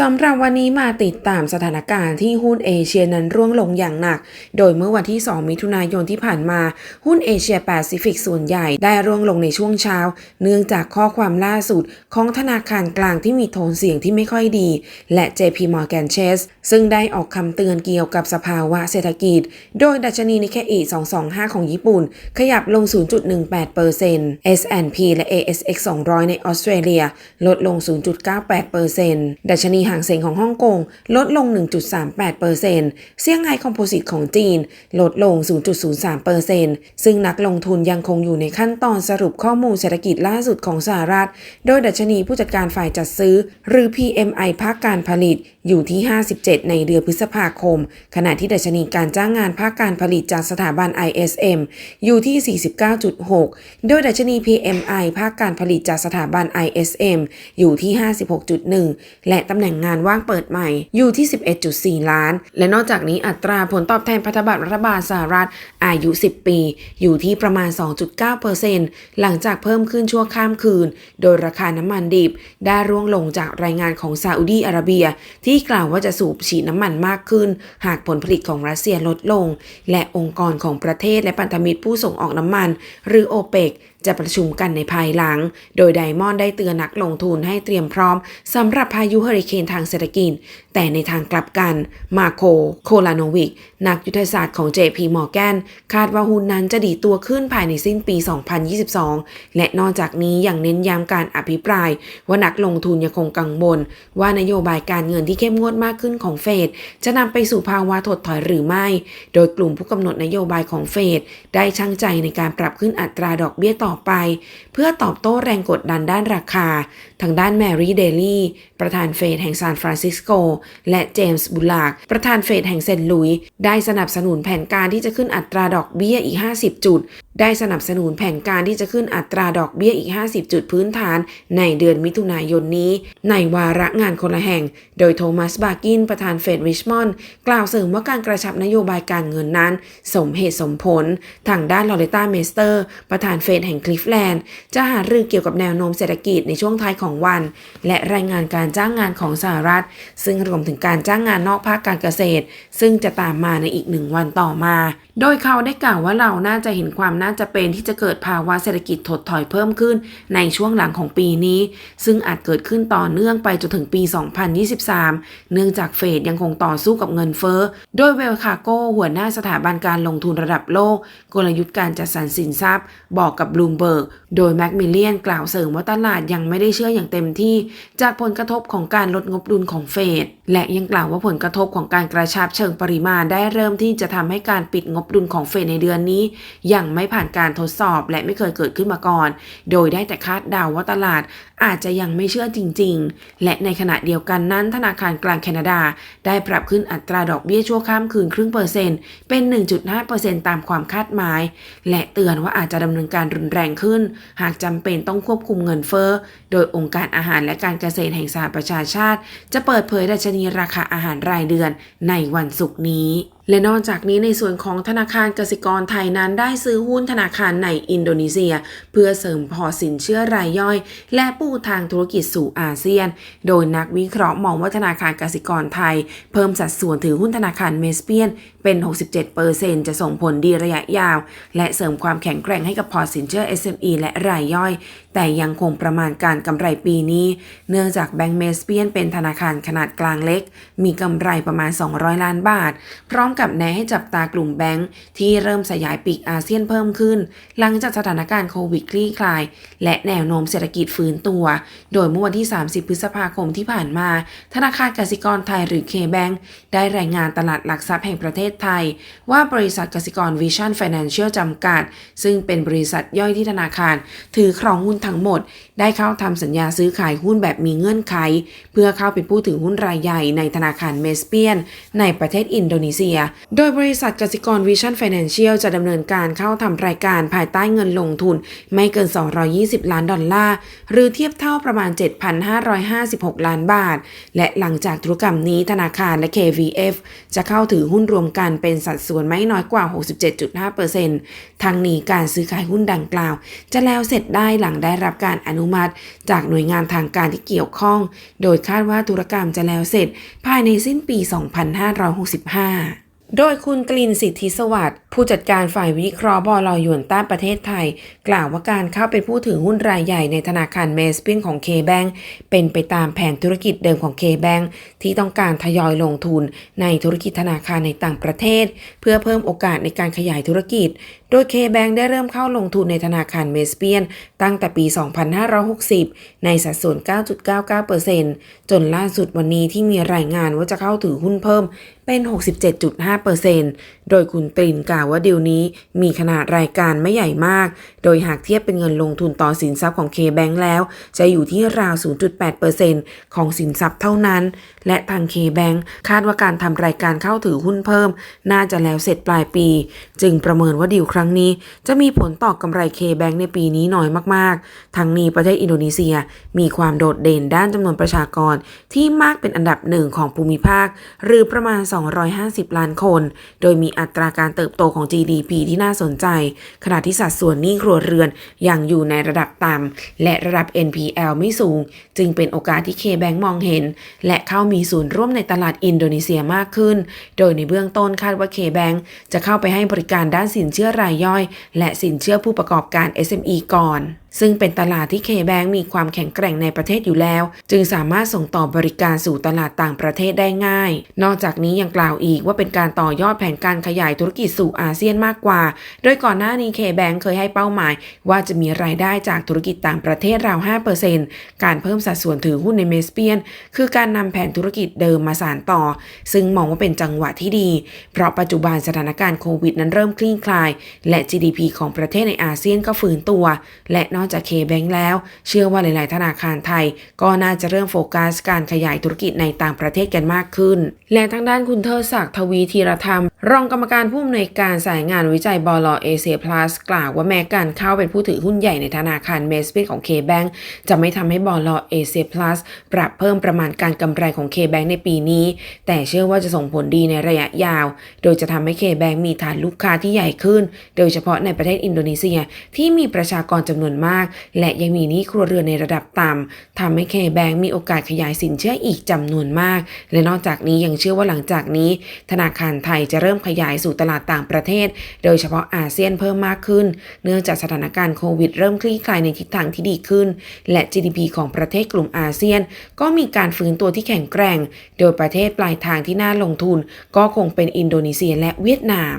สำหรับวันนี้มาติดตามสถานการณ์ที่หุ้นเอเชียนั้นร่วงลงอย่างหนัก โดยเมื่อวันที่ 2 มิถุนายนที่ผ่านมา หุ้นเอเชียแปซิฟิกส่วนใหญ่ได้ร่วงลงในช่วงเช้า เนื่องจากข้อความล่าสุดของธนาคารกลางที่มีโทนเสียงที่ไม่ค่อยดี และ JP Morgan Chase ซึ่งได้ออกคำเตือนเกี่ยวกับสภาวะเศรษฐกิจ โดยดัชนีนิเคอี225 ของญี่ปุ่น ขยับลง 0.18% S&P และ ASX 200 ในออสเตรเลีย ลดลง 0.98%ดัชนีนีห่างเสียงของฮ่องกงลดลง 1.38%เซี่ยงไฮ้คอมโพสิตของจีน ลดลง 0.03%ซึ่งนักลงทุนยังคงอยู่ในขั้นตอนสรุปข้อมูลเศรษฐกิจล่าสุดของสหรัฐ โดยดัชนีผู้จัดการฝ่ายจัดซื้อ หรือ PMI ภาคการผลิตอยู่ที่ 57 ในเดือนพฤษภาคม ขณะที่ดัชนีการจ้างงานภาคการผลิตจากสถาบัน ISM อยู่ที่ 49.6 โดยดัชนี PMI ภาคการผลิตจากสถาบัน ISM อยู่ที่ 56.1 และตำแหน่งงานว่างเปิดใหม่อยู่ที่ 11.4 ล้าน และนอกจากนี้อัตราผลตอบแทนพันธบัตรรัฐบาลสหรัฐอายุ 10 ปี อยู่ที่ประมาณ 2.9%หลังจากเพิ่มขึ้นชั่วข้ามคืน โดยราคาน้ำมันดิบ ได้ร่วงลงจากรายงานของซาอุดีอาระเบีย ที่กล่าวว่าจะสูบฉีดน้ำมันมากขึ้น หากผลผลิตของรัสเซียลดลง และองค์กรของประเทศและพันธมิตรผู้ส่งออกน้ำมัน หรือโอเปก จะประชุมกันในภายหลัง โดยไดมอนด์ได้เตือนนักลงทุนให้เตรียมพร้อมสำหรับพายุเฮอริเคนทางเศรษฐกิจ แต่ในทางกลับกัน มาโค โคลานวิก นักยุทธศาสตร์ของ JP Morgan คาดว่าหุ้นนั้นจะดีตัวขึ้นภายในสิ้นปี 2022 และนอกจากนี้ยังเน้นย้ำการอภิปราย ว่านักลงทุนยังคงกังวล ว่านโยบายการเงินที่เข้มงวดมากขึ้นของเฟดจะนำไปสู่ภาวะถดถอยหรือไม่ โดยกลุ่มผู้กำหนดนโยบายของเฟดได้ช่างใจในการปรับขึ้นอัตราดอกเบี้ยต่อไป เพื่อตอบโต้แรงกดดันด้านราคา ทางด้านแมรี่เดลี่ประธานเฟดแห่งซานฟรานซิสโก และเจมส์บุลาก ประธานเฟดแห่งเซนต์หลุยส์ได้สนับสนุนแผนการที่จะขึ้นอัตราดอกเบี้ยอีก 50 จุด ได้สนับสนุนแผนการที่จะขึ้นอัตราดอกเบี้ยอีก 50 จุดพื้นฐานในเดือนมิถุนายนนี้ ในวาระงานคนละแห่ง โดยโทมัส บากิน ประธานเฟดริชมอนด์กล่าวเสริมว่าการกระชับนโยบายการเงินนั้น สมเหตุสมผล ทางด้านลอเรต้าเมสเตอร์ ประธานเฟดแห่งคลิฟแลนด์ จะหารือเกี่ยวกับแนวโน้มเศรษฐกิจในช่วงท้ายของวัน และรายงานการจ้างงานของสหรัฐ ซึ่งรวมถึงการจ้างงานนอกภาคการเกษตร ซึ่งจะตามมาในอีกหนึ่งวันต่อมา โดยเขาได้กล่าวว่าเราน่าจะเห็นความน่าจะเป็นที่จะเกิดภาวะเศรษฐกิจถดถอยเพิ่มขึ้นในช่วงหลังของปีนี้ ซึ่งอาจเกิดขึ้นต่อเนื่องไปจนถึงปี 2023 เนื่องจากเฟดยังคงต่อสู้กับเงินเฟ้อ โดยเวลคาโกหัวหน้าสถาบันการลงทุนระดับโลก กลยุทธ์การจัดสรรสินทรัพย์ บอกกับบลูมเบิร์ก โดยแมคมิเลียนกล่าวเสริมว่าตลาดยังไม่ได้เชื่ออย่างเต็มที่ จากผลกระทบของการลดงบดุลของเฟด และยังกล่าวว่าผลกระทบของการกระชับเชิงปริมาณได้เริ่มที่จะทำให้การปิดงบดุลของเฟดในเดือนนี้ยังไม่ผ่านการทดสอบและไม่เคยเกิดขึ้นมาก่อน โดยได้แต่คาดเดาว่าตลาดอาจจะยังไม่เชื่อจริง ๆ และในขณะเดียวกันนั้น ธนาคารกลางแคนาดา ได้ปรับขึ้นอัตราดอกเบี้ยชั่วข้ามคืนครึ่งเปอร์เซ็นต์เป็น 1.5%ตามความคาดหมาย และเตือนว่าอาจจะดำเนินการรุนแรงขึ้น หากจำเป็นต้องควบคุมเงินเฟ้อโดยองค์การอาหารและการเกษตรแห่งสหประชาชาติ จะเปิดเผยดัชนีราคาอาหารรายเดือนในวันศุกร์นี้ และนอกจากนี้ในส่วนของธนาคารกสิกรไทยนั้นได้ซื้อหุ้นธนาคารในอินโดนีเซีย เพื่อเสริมพอสินเชื่อรายย่อย และปูทางธุรกิจสู่อาเซียน โดยนักวิเคราะห์มองว่าธนาคารกสิกรไทย เพิ่มสัดส่วนถือหุ้นธนาคารเมสเปียนเป็น 67%จะส่งผลดีระยะยาว และเสริมความแข็งแกร่งให้กับพอสินเชื่อ SME และรายย่อย แต่ยังคงประมาณการกำไรปีนี้ เนื่องจากแบงก์เมสเปียนเป็นธนาคารขนาดกลางเล็ก มีกำไรประมาณ 200 ล้านบาท พร้อมกับแนะให้จับตากลุ่มแบงก์ที่เริ่มขยายปีกอาเซียนเพิ่มขึ้น หลังจากสถานการณ์โควิดคลี่คลาย และแนวโน้มเศรษฐกิจฟื้นตัว โดยเมื่อวันที่ 30 พฤษภาคมที่ผ่านมา ธนาคารกสิกรไทยหรือเคแบงได้รายงานตลาดหลักทรัพย์แห่งประเทศไทย ว่าบริษัทกสิกรวิชั่นฟ a น c i a l จำกัด ซึ่งเป็นบริษัทย่อยที่ธนาคาร ถือครองหุ้นทั้งหมด ได้เข้าทำสัญญาซื้อขายหุ้นแบบมีเงื่อนไข เพื่อเข้าเป็นผู้ถือหุ้นรายใหญ่ในธนาคารเมสเปียน ในประเทศอินโดนีเซีย โดยบริษัทกสิกรวิชั่นฟ a น c i a l จะดำเนินการเข้าทำรายการภายใต้เงินลงทุน ไม่เกิน 220 ล้านดอลลาร์ หรือเทียบเท่าประมาณ 7,556 ล้านบาท และหลังจากธุรกรรมนี้ธนาคารและ KVF จะเข้าถือหุ้นรวมกันเป็นสัดส่วนไม่น้อยกว่า 67.5%ทั้งนี้การซื้อขายหุ้นดังกล่าว จะแล้วเสร็จได้หลังได้รับการอนุมัติ จากหน่วยงานทางการที่เกี่ยวข้อง โดยคาดว่าธุรกรรมจะแล้วเสร็จ ภายในสิ้นปี 2565โดยคุณกลินสิทธิสวัสดิ์ ผู้จัดการฝ่ายวิเคราะห์บอลอยวนต้าประเทศไทย กล่าวว่าการเข้าเป็นผู้ถือหุ้นรายใหญ่ในธนาคารเมสเปียนของ K-Bank เป็นไปตามแผนธุรกิจเดิมของ K-Bank ที่ต้องการทยอยลงทุนในธุรกิจธนาคารในต่างประเทศ เพื่อเพิ่มโอกาสในการขยายธุรกิจ โดย K-Bank ได้เริ่มเข้าลงทุนในธนาคารเมสเปียน ตั้งแต่ปี 2560 ในสัดส่วน 9.99%จนล่าสุดวันนี้ที่มีรายงานว่าจะเข้าถือหุ้นเพิ่มเป็น 67.5%โดยคุณตรินกล่าวว่าเดียวนี้มีขนาดรายการไม่ใหญ่มาก โดยหากเทียบเป็นเงินลงทุนต่อสินทรัพย์ของ K-Bank แล้ว จะอยู่ที่ราว 0.8%ของสินทรัพย์เท่านั้น และทาง K-Bank คาดว่าการทำรายการเข้าถือหุ้นเพิ่ม น่าจะแล้วเสร็จปลายปี จึงประเมินว่าดีลครั้งนี้ จะมีผลต่อกำไร K-Bank ในปีนี้น้อยมากๆ ทั้งนี้ประเทศอินโดนีเซีย มีความโดดเด่นด้านจำนวนประชากร ที่มากเป็นอันดับหนึ่งของภูมิภาค หรือประมาณ 250 ล้านคน โดยมีอัตราการเติบโตของ GDP ที่น่าสนใจ ขณะที่สัดส่วนหนี้ครัวเรือนยังอยู่ในระดับต่ำและระดับ NPL ไม่สูง จึงเป็นโอกาสที่ K-Bank มองเห็น และเข้ามีส่วนร่วมในตลาดอินโดนีเซียมากขึ้น โดยในเบื้องต้นคาดว่า K-Bank จะเข้าไปให้บริการด้านสินเชื่อรายย่อย และสินเชื่อผู้ประกอบการ SME ก่อน ซึ่งเป็นตลาดที่ K-Bank มีความแข็งแกร่งในประเทศอยู่แล้ว จึงสามารถส่งต่อบริการสู่ตลาดต่างประเทศได้ง่าย นอกจากนี้ยังกล่าวอีกว่าเป็นการต่อยอดแผนการขยายธุรกิจสู่อาเซียนมากกว่า โดยก่อนหน้านี้ K-Bank เคยให้เป้าหมาย ว่าจะมีรายได้จากธุรกิจต่างประเทศราว 5%การเพิ่มสัดส่วนถือหุ้นในเมสเปียน คือการนำแผนธุรกิจเดิมมาสานต่อ ซึ่งมองว่าเป็นจังหวะที่ดี เพราะปัจจุบันสถานการณ์โควิดนั้นเริ่มคลี่คลาย และ GDP ของประเทศในอาเซียนก็ฟื้นตัว และนอกจากเคแบงแล้ว เชื่อว่าหลาย ๆ ธนาคารไทย ก็น่าจะเริ่มโฟกัสการขยายธุรกิจในต่างประเทศกันมากขึ้น และทางด้านคุณเทอศักดิ์ทวีธีรธรรม รองกรรมการผู้อำนวยการสายงานวิจัยบลเอเชียพลัสกล่าวว่าแม้การเข้าเป็นผู้ถือหุ้นใหญ่ในธนาคารเมสเปนของ K-Bank จะไม่ทำให้บลเอเชียพลัสปรับเพิ่มประมาณการกำไรของ K-Bank ในปีนี้ แต่เชื่อว่าจะส่งผลดีในระยะยาว โดยจะทำให้ K-Bank มีฐานลูกค้าที่ใหญ่ขึ้น โดยเฉพาะในประเทศอินโดนีเซียที่มีประชากรจำนวนมาก และยังมีหนี้ครัวเรือนในระดับต่ำทำให้ K-Bank มีโอกาสขยายสินเชื่ออีกจำนวนมาก และนอกจากนี้ยังเชื่อว่าหลังจากนี้ ธนาคารไทยจะเริ่มริ่มขยายสู่ตลาดต่างประเทศ โดยเฉพาะอาเซียนเพิ่มมากขึ้น เนื่องจากสถานการณ์โควิดเริ่มคลี่คลายในทิศทางที่ดีขึ้น และ GDP ของประเทศกลุ่มอาเซียน ก็มีการฟื้นตัวที่แข็งแกร่ง โดยประเทศปลายทางที่น่าลงทุน ก็คงเป็นอินโดนีเซียและเวียดนาม